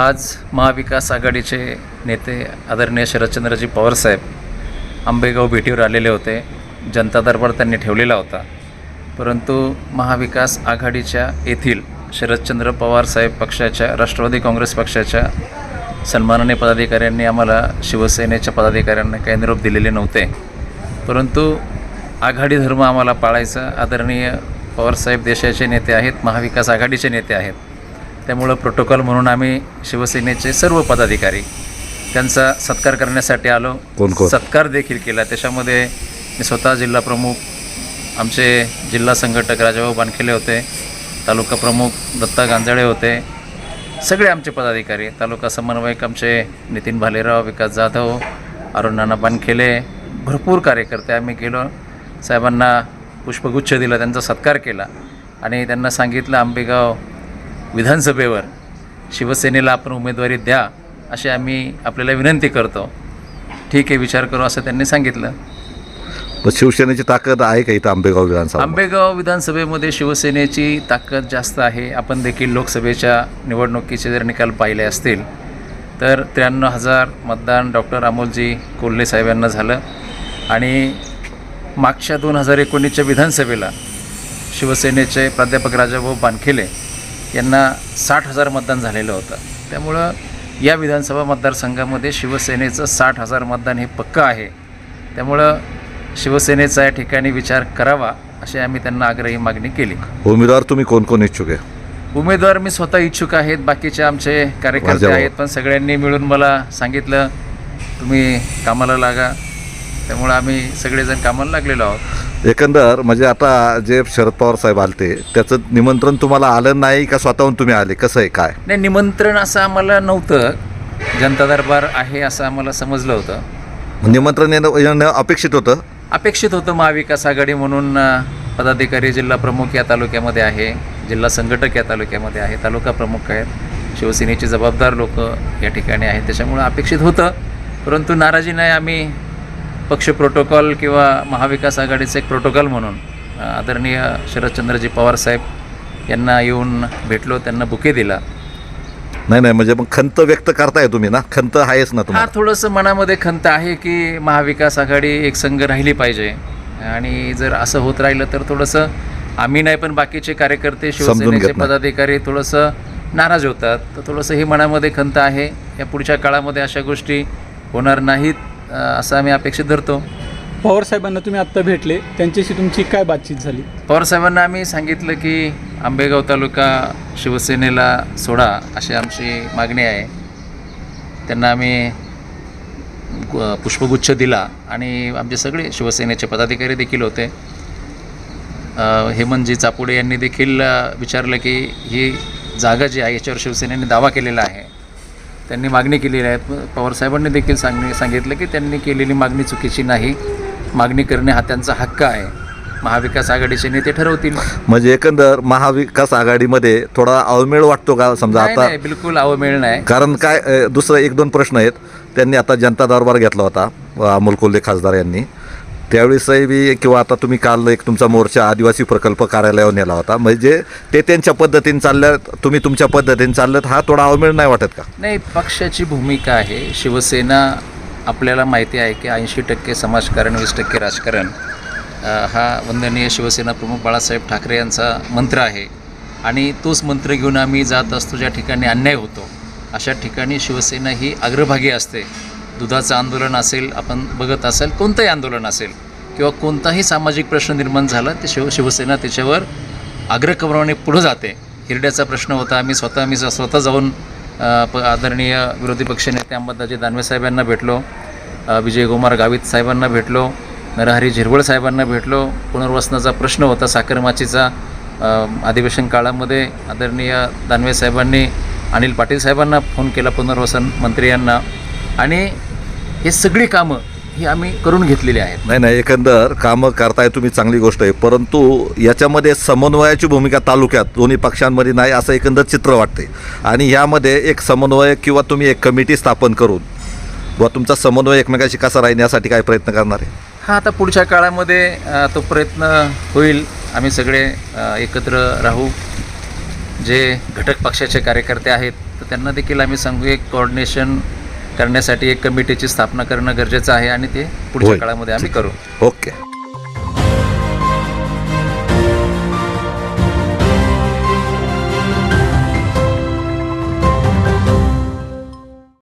आज महाविकास आघाडीचे नेते आदरणीय शरदचंद्रजी पवारसाहेब आंबेगाव भेटीवर आलेले होते. जनता दरबार त्यांनी ठेवलेला होता. परंतु महाविकास आघाडीच्या येथील शरदचंद्र पवार साहेब पक्षाच्या राष्ट्रवादी काँग्रेस पक्षाच्या सन्माननीय पदाधिकाऱ्यांनी आम्हाला शिवसेनेच्या पदाधिकाऱ्यांना काही निरोप दिलेले नव्हते. परंतु आघाडी धर्म आम्हाला पाळायचा आदरणीय पवारसाहेब देशाचे नेते आहेत महाविकास आघाडीचे नेते आहेत. त्यामुळं प्रोटोकॉल म्हणून आम्ही शिवसेनेचे सर्व पदाधिकारी त्यांचा सत्कार करण्यासाठी आलो. कोण कोण? सत्कार देखील केला. त्याच्यामध्ये मी स्वतः जिल्हा प्रमुख आमचे जिल्हा संघटक राजाभाऊ बानखेले होते तालुका प्रमुख दत्ता गांजाळे होते सगळे आमचे पदाधिकारी तालुका समन्वयक आमचे नितीन भालेराव विकास जाधव अरुण नाना बानखेले भरपूर कार्यकर्ते आम्ही गेलो. साहेबांना पुष्पगुच्छ दिला त्यांचा सत्कार केला. आणि त्यांना सांगितलं आंबेगाव विधानसभेवर शिवसेनेला आपण उमेदवारी द्या अशी आम्ही आपल्याला विनंती करतो. ठीक आहे विचार करू असं त्यांनी सांगितलं. पण शिवसेनेची ताकद आहे का इथं आंबेगाव विधानसभा? आंबेगाव विधानसभेमध्ये शिवसेनेची ताकद जास्त आहे. आपण देखील लोकसभेच्या निवडणुकीचे जर निकाल पाहिले असतील तर त्र्याण्णव हजार मतदान डॉक्टर अमोलजी कोल्हे साहेब यांना झालं. आणि मागच्या दोन हजार एकोणीसच्या विधानसभेला शिवसेनेचे प्राध्यापक राजाभाऊ बानखेले यांना साठ हजार मतदान झालेलं होतं. त्यामुळं या विधानसभा मतदारसंघामध्ये शिवसेनेचं साठ हजार मतदान हे पक्कं आहे. त्यामुळं शिवसेनेचा या ठिकाणी विचार करावा अशी आम्ही त्यांना आग्रही मागणी केली. उमेदवार तुम्ही कोण कोण इच्छुक आहे? उमेदवार मी स्वतः इच्छुक आहेत बाकीचे आमचे कार्यकर्ते. आहेत पण सगळ्यांनी मिळून मला सांगितलं तुम्ही कामाला लागा. त्यामुळं आम्ही सगळेजण कामाला लागलेलो आहोत. एकंदर म्हणजे आता जे शरद पवार साहेब आलते त्याचं निमंत्रण तुम्हाला आलं नाही का स्वतःहून तुम्ही आले? कसं आहे काय? नाही निमंत्रण असं आम्हाला नव्हतं. जनता दरबार आहे असं आम्हाला समजलं होतं. निमंत्रण येणं येणं अपेक्षित होतं? अपेक्षित होतं महाविकास आघाडी म्हणून पदाधिकारी जिल्हा प्रमुख या तालुक्यामध्ये आहे जिल्हा संघटक या तालुक्यामध्ये आहे तालुका प्रमुख आहेत शिवसेनेचे जबाबदार लोक या ठिकाणी आहेत त्याच्यामुळं अपेक्षित होतं. परंतु नाराजी नाही आम्ही पक्ष प्रोटोकॉल किंवा महाविकास आघाडीचं एक प्रोटोकॉल म्हणून आदरणीय शरदचंद्रजी पवार साहेब यांना येऊन भेटलो त्यांना बुके दिला. नाही नाही म्हणजे मग खंत व्यक्त करताय तुम्ही ना? खंत आहेच ना तुम्हाला? थोडंसं मनामध्ये खंत आहे की महाविकास आघाडी एक संघ राहिली पाहिजे. आणि जर असं होत राहिलं तर थोडंसं आम्ही नाही पण बाकीचे कार्यकर्ते शिवसेनेचे. पदाधिकारी थोडंसं नाराज होतात. तर थोडंसं हे मनामध्ये खंत आहे. या पुढच्या काळामध्ये अशा गोष्टी होणार नाहीत. असं आम्ही अपेक्षित धरतो. पवार साहेबांना तुम्ही आत्ता भेटले त्यांच्याशी तुमची काय बातचीत झाली? पवारसाहेबांना आम्ही सांगितलं की आंबेगाव तालुका शिवसेनेला सोडा अशी आमची मागणी आहे. त्यांना आम्ही पुष्पगुच्छ दिला आणि आमचे सगळे शिवसेनेचे पदाधिकारी देखील होते. हेमंतजी चापुडे यांनी देखील विचारलं की ही जागा जी आहे याच्यावर शिवसेनेने दावा केलेला आहे. त्यांनी मागणी केलेली आहे. पवारसाहेबांनी देखील सांगणे सांगितलं की त्यांनी केलेली मागणी चुकीची नाही. मागणी करणे हा त्यांचा हक्क आहे. महाविकास आघाडीचे नेते ठरवतील. म्हणजे एकंदर महाविकास आघाडीमध्ये थोडा अवमेळ वाटतो का? समजा आता नाही बिलकुल अवमेळ नाही. कारण काय दुसरं एक दोन प्रश्न आहेत. त्यांनी आता जनता दरबार घेतला होता अमोल कोल्हे खासदार यांनी. त्यावेळेसही बी किंवा आता तुम्ही काल एक तुमचा मोर्चा आदिवासी प्रकल्प कार्यालयावर नेला होता. म्हणजे ते त्यांच्या पद्धतीने चालल्यात तुम्ही तुमच्या पद्धतीने चालल्यात हा थोडा अवमेळ नाही वाटत का? नाही पक्षाची भूमिका आहे. शिवसेना आपल्याला माहिती आहे की ऐंशी टक्के समाजकारण वीस टक्के राजकारण हा वंदनीय शिवसेना प्रमुख बाळासाहेब ठाकरे यांचा मंत्र आहे. आणि तोच मंत्र घेऊन आम्ही जात असतो ज्या ठिकाणी अन्याय होतो अशा ठिकाणी शिवसेना ही अग्रभागी असते. दुधाचं आंदोलन असेल आपण बघत असेल कोणतंही आंदोलन असेल किंवा कोणताही सामाजिक प्रश्न निर्माण झाला ते शिव शिवसेना त्याच्यावर आग्रहक्रमाने पुढं जाते. हिरड्याचा प्रश्न होता आम्ही स्वतः मी स्वतः जाऊन प आदरणीय विरोधी पक्षनेते अंबादाजी दानवे साहेबांना भेटलो विजयकुमार विजय कुमार गावित साहेबांना भेटलो नरहरी झिरवळ साहेबांना भेटलो पुनर्वसनाचा प्रश्न होता साखरमाचीचा अधिवेशन काळामध्ये आदरणीय दानवे साहेबांनी अनिल पाटील साहेबांना फोन केला पुनर्वसन मंत्री यांना आणि हे सगळी कामं ही आम्ही करून घेतलेली आहेत. नाही नाही एकंदर कामं करताय तुम्ही चांगली गोष्ट आहे. परंतु याच्यामध्ये समन्वयाची भूमिका तालुक्यात दोन्ही पक्षांमध्ये नाही असं एकंदर चित्र वाटते आणि यामध्ये एक समन्वय किंवा तुम्ही एक कमिटी स्थापन करून व तुमचा समन्वय एकमेकाशी कसा राहील यासाठी काय प्रयत्न करणार आहे? हा आता पुढच्या काळामध्ये तो प्रयत्न होईल. आम्ही सगळे एकत्र राहू. जे घटक पक्षाचे कार्यकर्ते आहेत तर त्यांना देखील आम्ही सांगू एक कोऑर्डिनेशन करण्यासाठी एक कमिटीची स्थापना करणं गरजेचं आहे आणि ते पुढच्या. काळामध्ये आम्ही करू. ओके.